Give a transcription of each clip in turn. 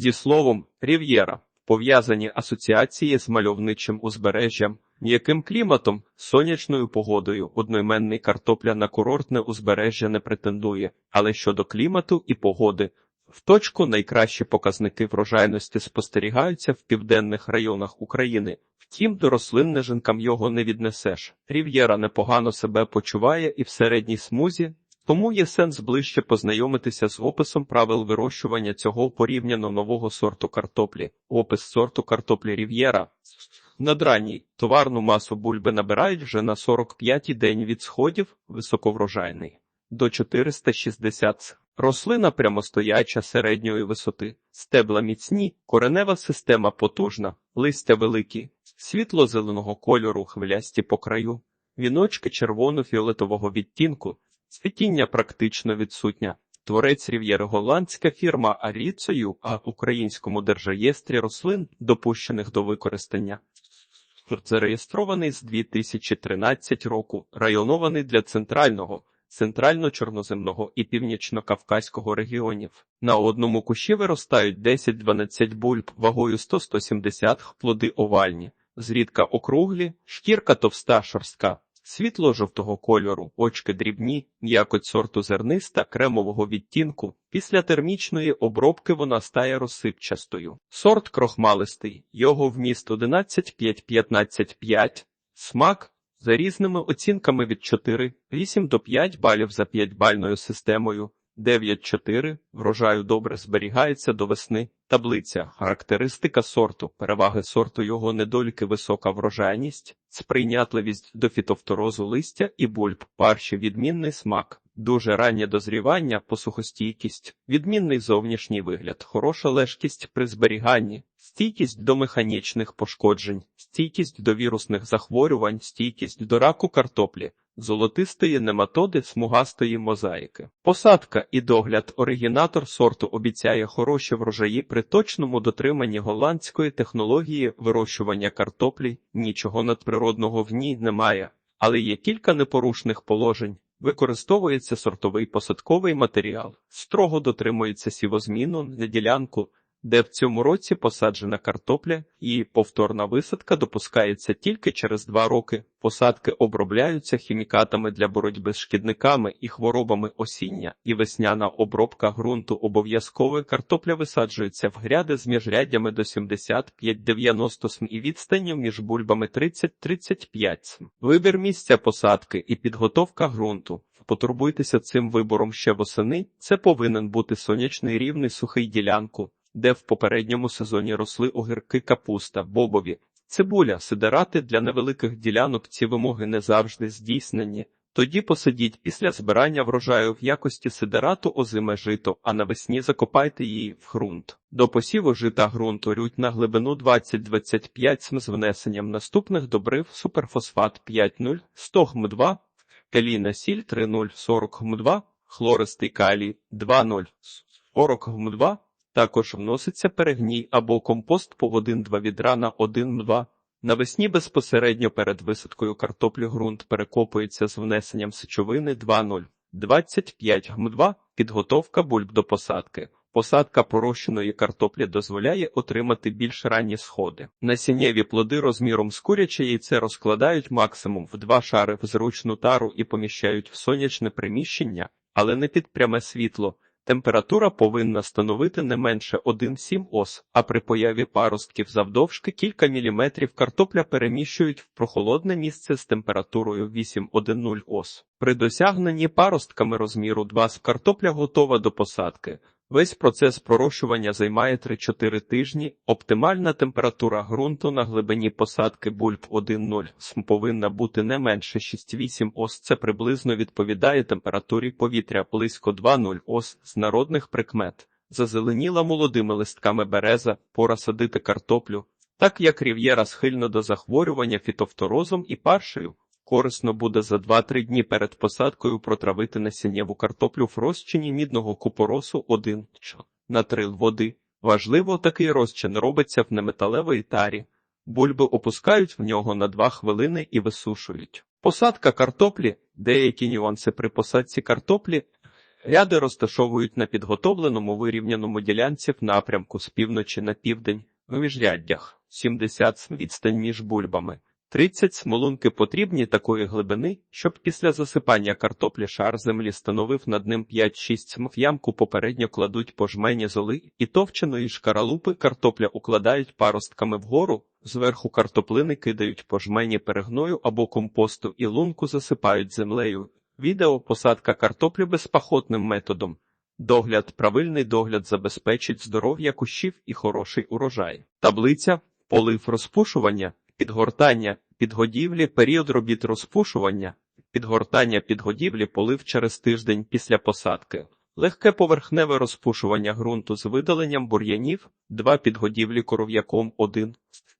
Зі словом «рів'єра» пов'язані асоціації з мальовничим узбережжям, м'яким кліматом, сонячною погодою. Одноіменний картопля на курортне узбережжя не претендує, але щодо клімату і погоди. В точку найкращі показники врожайності спостерігаються в південних районах України. Втім, до рослин нежинкам його не віднесеш. Рів'єра непогано себе почуває і в середній смузі, тому є сенс ближче познайомитися з описом правил вирощування цього порівняно нового сорту картоплі. Опис сорту картоплі Рів'єра. Надранній товарну масу бульби набирають вже на 45-й день від сходів, високоврожайний. До 460. Рослина прямостояча середньої висоти, стебла міцні, коренева система потужна, листя великі, світло-зеленого кольору хвилясті по краю, віночки червоно-фіолетового відтінку, цвітіння практично відсутня. Творець рів'єри голландська фірма Аріцею, а в українському держреєстрі рослин, допущених до використання. Зареєстрований з 2013 року, районований для центрального, центрально-чорноземного і північно-кавказького регіонів. На одному кущі виростають 10-12 бульб вагою 100-170 плоди овальні, зрідка округлі, шкірка товста шорстка. Світло-жовтого кольору, очки дрібні, м'якоть сорту зерниста, кремового відтінку. Після термічної обробки вона стає розсипчастою. Сорт крохмалистий, його вміст 11,5-15,5, смак за різними оцінками від 4, 8 до 5 балів за 5-бальною системою. 9.4. Врожаю добре зберігається до весни. Таблиця. Характеристика сорту. Переваги сорту його недоліки висока врожайність, сприйнятливість до фітофторозу листя і бульб, парші відмінний смак, дуже раннє дозрівання, посухостійкість, відмінний зовнішній вигляд, хороша лежкість при зберіганні, стійкість до механічних пошкоджень, стійкість до вірусних захворювань, стійкість до раку картоплі. Золотистої нематоди смугастої мозаїки. Посадка і догляд оригінатор сорту обіцяє хороші врожаї при точному дотриманні голландської технології вирощування картоплі. Нічого надприродного в ній немає, але є кілька непорушних положень. Використовується сортовий посадковий матеріал, строго дотримується сівозміну на ділянку, де в цьому році посаджена картопля, і повторна висадка допускається тільки через два роки. Посадки обробляються хімікатами для боротьби з шкідниками і хворобами осіння, і весняна обробка ґрунту обов'язково картопля висаджується в гряди з міжряддями до 75-90 см і відстанню між бульбами 30-35 см. Вибір місця посадки і підготовка ґрунту. Потурбуйтеся цим вибором ще восени. Це повинен бути сонячний рівний сухий ділянку де в попередньому сезоні росли огірки капуста, бобові, цибуля, сидерати для невеликих ділянок ці вимоги не завжди здійснені. Тоді посадіть після збирання врожаю в якості сидерату озиме жито, а навесні закопайте її в ґрунт. До посіву жита ґрунту рють на глибину 20-25 см з внесенням наступних добрив суперфосфат 5,0, 100 гм2, калійна сіль 3,0, 40 гм2, хлористий калій 2,0, 40 гм2, також вноситься перегній або компост по 1-2 відра на 1-2. Навесні безпосередньо перед висадкою картоплі ґрунт перекопується з внесенням сечовини 2,0. 25 гм2 підготовка бульб до посадки. Посадка порощеної картоплі дозволяє отримати більш ранні сходи. Насіннєві плоди розміром з куряче яйце розкладають максимум в два шари в зручну тару і поміщають в сонячне приміщення, але не під пряме світло. Температура повинна становити не менше 1,7 ос, а при появі паростків завдовжки кілька міліметрів картопля переміщують в прохолодне місце з температурою 8,10 ос. При досягненні паростками розміру 2 с картопля готова до посадки. Весь процес пророщування займає 3-4 тижні. Оптимальна температура ґрунту на глибині посадки бульб 1,0 см повинна бути не менше 6-8 ос. Це приблизно відповідає температурі повітря близько 2,0 ос з народних прикмет. Зазеленіла молодими листками береза, пора садити картоплю, так як рів'єра схильно до захворювання фітофторозом і паршею. Корисно буде за 2-3 дні перед посадкою протравити насіннєву картоплю в розчині мідного купоросу 1 на 3 води. Важливо, такий розчин робиться в неметалевій тарі. Бульби опускають в нього на 2 хвилини і висушують. Посадка картоплі, деякі нюанси при посадці картоплі. Ряди розташовують на підготовленому вирівняному ділянці в напрямку з півночі на південь, у міжряддях 70 відстань між бульбами. 30 смолунки потрібні такої глибини, щоб після засипання картоплі шар землі становив над ним 5-6 см. Ямку попередньо кладуть пожмені золи і товченої шкаралупи картопля укладають паростками вгору, зверху картоплини кидають пожмені перегною або компосту і лунку засипають землею. Відео посадка картоплі безпахотним методом. Догляд, правильний догляд забезпечить здоров'я кущів і хороший урожай. Таблиця, полив розпушування, підгортання, підгодівлі, період робіт розпушування, підгортання підгодівлі, полив через тиждень після посадки. Легке поверхневе розпушування ґрунту з видаленням бур'янів, 2 підгодівлі коров'яком 1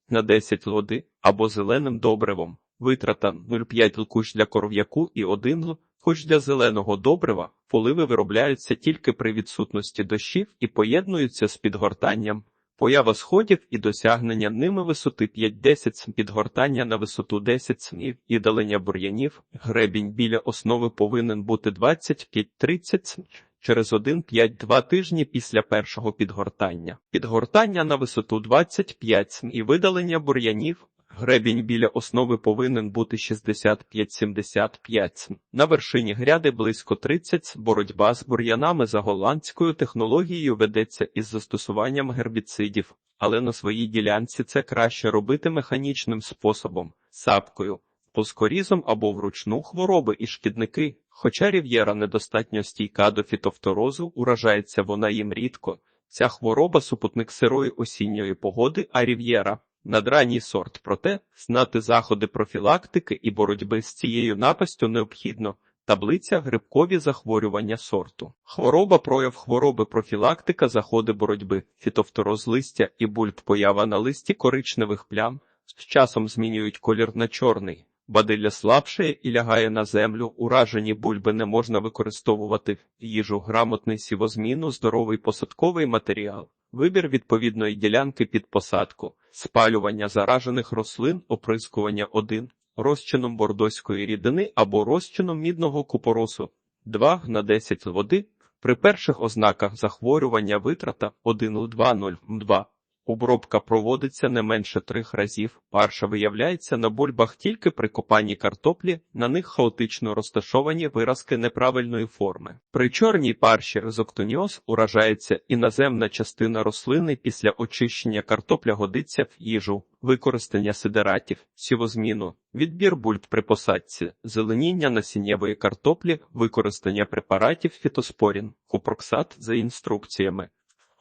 на 10 лоди або зеленим добривом. Витрата 0,5 лкуч для коров'яку і 1 л. Хоч для зеленого добрива поливи виробляються тільки при відсутності дощів і поєднуються з підгортанням. Поява сходів і досягнення ними висоти 5-10 см, підгортання на висоту 10 см і далення бур'янів. Гребінь біля основи повинен бути 25-30 см. Через 1-5-2 тижні після першого підгортання. Підгортання на висоту 25 см і видалення бур'янів. Гребінь біля основи повинен бути 65-75 см. На вершині гряди близько 30 см. Боротьба з бур'янами за голландською технологією ведеться із застосуванням гербіцидів, але на своїй ділянці це краще робити механічним способом – сапкою, плоскорізом або вручну хвороби і шкідники. Хоча рів'єра недостатньо стійка до фітофторозу, уражається вона їм рідко. Ця хвороба супутник сирої осінньої погоди, а рів'єра надранній сорт. Проте знати заходи профілактики і боротьби з цією напастю необхідно. Таблиця грибкові захворювання сорту. Хвороба, прояв хвороби, профілактика, заходи боротьби, фітофтороз листя і бульб поява на листі коричневих плям. З часом змінюють колір на чорний. Бадилля слабшає і лягає на землю, уражені бульби не можна використовувати їжу, грамотний сівозміну, здоровий посадковий матеріал, вибір відповідної ділянки під посадку, спалювання заражених рослин, оприскування 1, розчином бордоської рідини або розчином мідного купоросу 2 на 10 води, при перших ознаках захворювання витрата 1 л 2 0 2 Обробка проводиться не менше трьох разів. Парша виявляється на бульбах тільки при копанні картоплі, на них хаотично розташовані виразки неправильної форми. При чорній парші ризоктоніоз уражається іноземна частина рослини після очищення картопля годиться в їжу, використання сидератів, сівозміну, відбір бульб при посадці, зеленіння насіннєвої картоплі, використання препаратів фітоспорін, купроксат за інструкціями.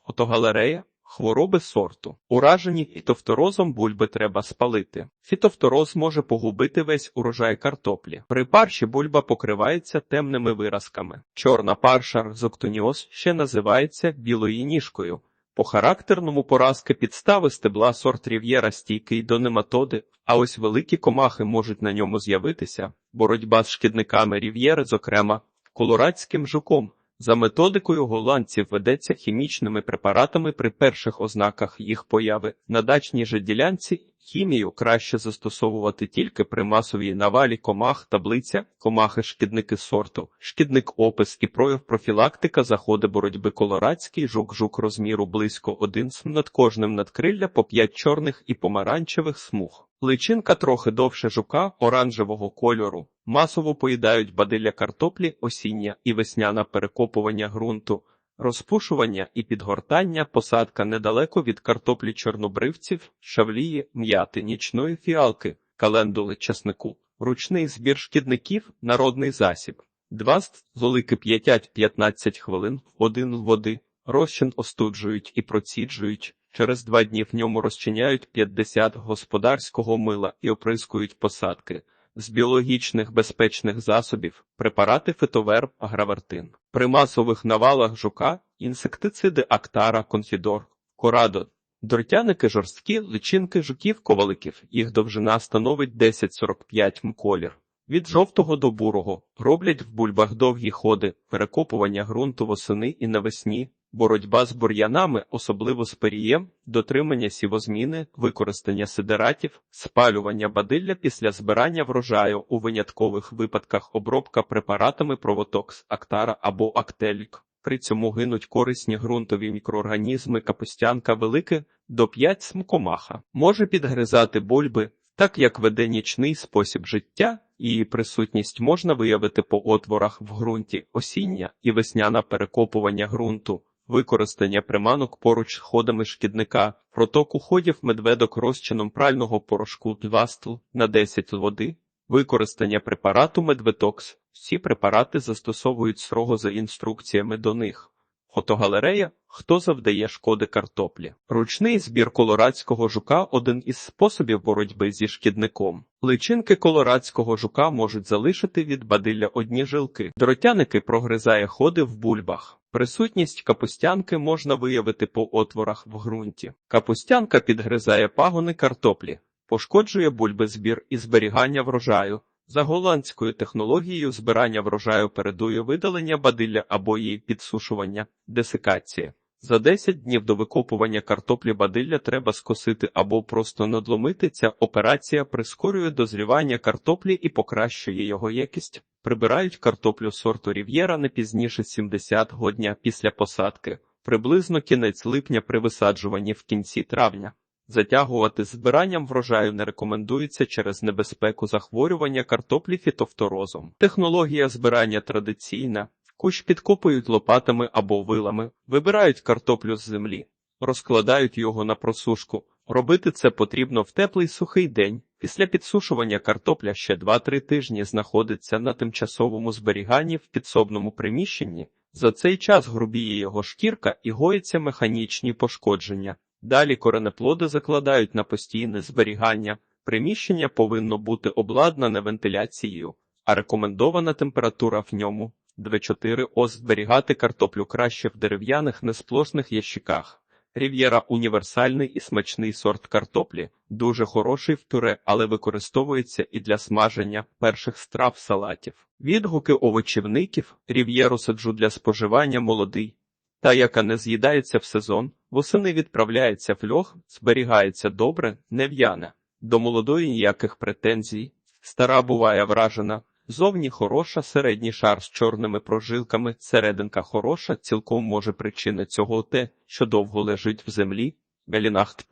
Фотогалерея Хвороби сорту. Уражені фітофторозом бульби треба спалити. Фітофтороз може погубити весь урожай картоплі. При парші бульба покривається темними виразками. Чорна парша рзоктоніоз ще називається білою ніжкою. По характерному поразки підстави стебла сорт рів'єра стійкий до нематоди, а ось великі комахи можуть на ньому з'явитися. Боротьба з шкідниками рів'єри, зокрема, колорадським жуком. За методикою голландців ведеться хімічними препаратами при перших ознаках їх появи. На дачній же ділянці хімію краще застосовувати тільки при масовій навалі комах, таблиця, комахи шкідники сорту, шкідник опис і прояв профілактика заходи боротьби колорадський, жук-жук розміру близько 1 см над кожним надкрилля по 5 чорних і помаранчевих смуг. Личинка трохи довше жука оранжевого кольору. Масово поїдають бадилля картоплі, осіння і весняна перекопування ґрунту, розпушування і підгортання, посадка недалеко від картоплі чорнобривців, шавлії, м'яти, нічної фіалки, календули часнику, ручний збір шкідників, народний засіб. Два золи кип'ятять 15 хвилин, один води, розчин остуджують і проціджують. Через два дні в ньому розчиняють 50 господарського мила і оприскують посадки. З біологічних безпечних засобів препарати фитоверб, агравертин. При масових навалах жука інсектициди Актара, Конфідор, Корадо. Дротяники жорсткі, личинки жуків коваликів. Їх довжина становить 10-45 м колір. Від жовтого до бурого роблять в бульбах довгі ходи, перекопування ґрунту восени і навесні. Боротьба з бур'янами, особливо з перієм, дотримання сівозміни, використання сидератів, спалювання бадилля після збирання врожаю, у виняткових випадках обробка препаратами провотокс, актара або актелік. При цьому гинуть корисні ґрунтові мікроорганізми, капустянка велике до 5 смкомаха. Може підгризати бульби, так як веде нічний спосіб життя, її присутність можна виявити по отворах в ґрунті, осіння і весняна перекопування ґрунту, використання приманок поруч з ходами шкідника, проток уходів медведок розчином прального порошку 2 стл на 10 води, використання препарату медветокс. Всі препарати застосовують строго за інструкціями до них. Фотогалерея Хто завдає шкоди картоплі? Ручний збір колорадського жука один із способів боротьби зі шкідником. Личинки колорадського жука можуть залишити від бадилля одні жилки. Дротяники прогризає ходи в бульбах. Присутність капустянки можна виявити по отворах в ґрунті. Капустянка підгризає пагони картоплі, пошкоджує бульби збір і зберігання врожаю. За голландською технологією збирання врожаю передує видалення бадилля або її підсушування, десикація. За 10 днів до викопування картоплі бадилля треба скосити або просто надломити. Ця операція прискорює дозрівання картоплі і покращує його якість. Прибирають картоплю сорту Рів'єра не пізніше 70 дня після посадки, приблизно кінець липня при висаджуванні в кінці травня. Затягувати збиранням врожаю не рекомендується через небезпеку захворювання картоплі фітофторозом. Технологія збирання традиційна. Кущ підкопують лопатами або вилами, вибирають картоплю з землі, розкладають його на просушку. Робити це потрібно в теплий сухий день. Після підсушування картопля ще 2-3 тижні знаходиться на тимчасовому зберіганні в підсобному приміщенні. За цей час грубіє його шкірка і гоїться механічні пошкодження. Далі коренеплоди закладають на постійне зберігання. Приміщення повинно бути обладнане вентиляцією, а рекомендована температура в ньому 2-4 ос зберігати картоплю краще в дерев'яних несплошних ящиках. Рів'єра універсальний і смачний сорт картоплі, дуже хороший в пюре, але використовується і для смаження перших страв салатів. Відгуки овочівників рів'єру саджу для споживання молодий. Та, яка не з'їдається в сезон, восени відправляється в льох, зберігається добре, не в'яне. До молодої ніяких претензій. Стара буває вражена. Зовні хороша, середній шар з чорними прожилками, серединка хороша, цілком може причина цього те, що довго лежить в землі. Галінахт.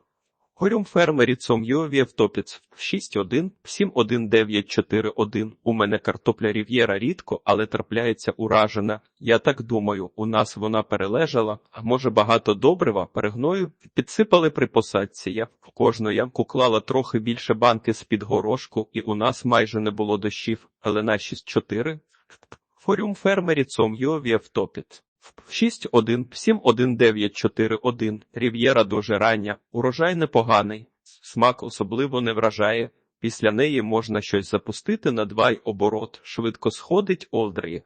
Горюм фермері цом'ю в'євтопіц 6-1, 7-1-9-4-1. У мене картопля рів'єра рідко, але трапляється уражена. Я так думаю, у нас вона перележала, а може багато добрива, перегною, підсипали при посадці. Я в кожну ямку клала трохи більше банки з-під горошку, і у нас майже не було дощів, але на 6-4. Горюм фермері цом'ю в'євтопіц. 6-1-7-1-9-4-1 Рів'єра дуже рання, урожай непоганий, смак особливо не вражає. Після неї можна щось запустити на два й оборот, швидко сходить Олдрі.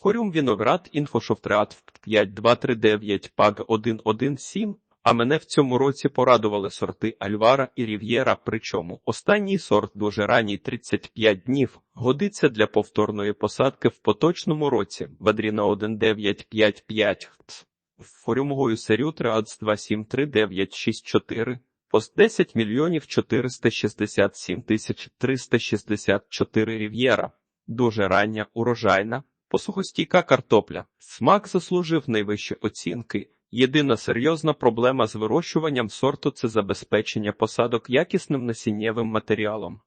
Хорюм Віноград інфошофтреат 5239 паг 117 а мене в цьому році порадували сорти Альвара і Рів'єра, причому останній сорт дуже ранній 35 днів, годиться для повторної посадки в поточному році, Вадріна 1955. Форюмовою серію Триац 273964, пост 10 мільйонів 467 тисяч 364 Рів'єра. Дуже рання, урожайна, посухостійка картопля. Смак заслужив найвищі оцінки. Єдина серйозна проблема з вирощуванням сорту це забезпечення посадок якісним насіннєвим матеріалом.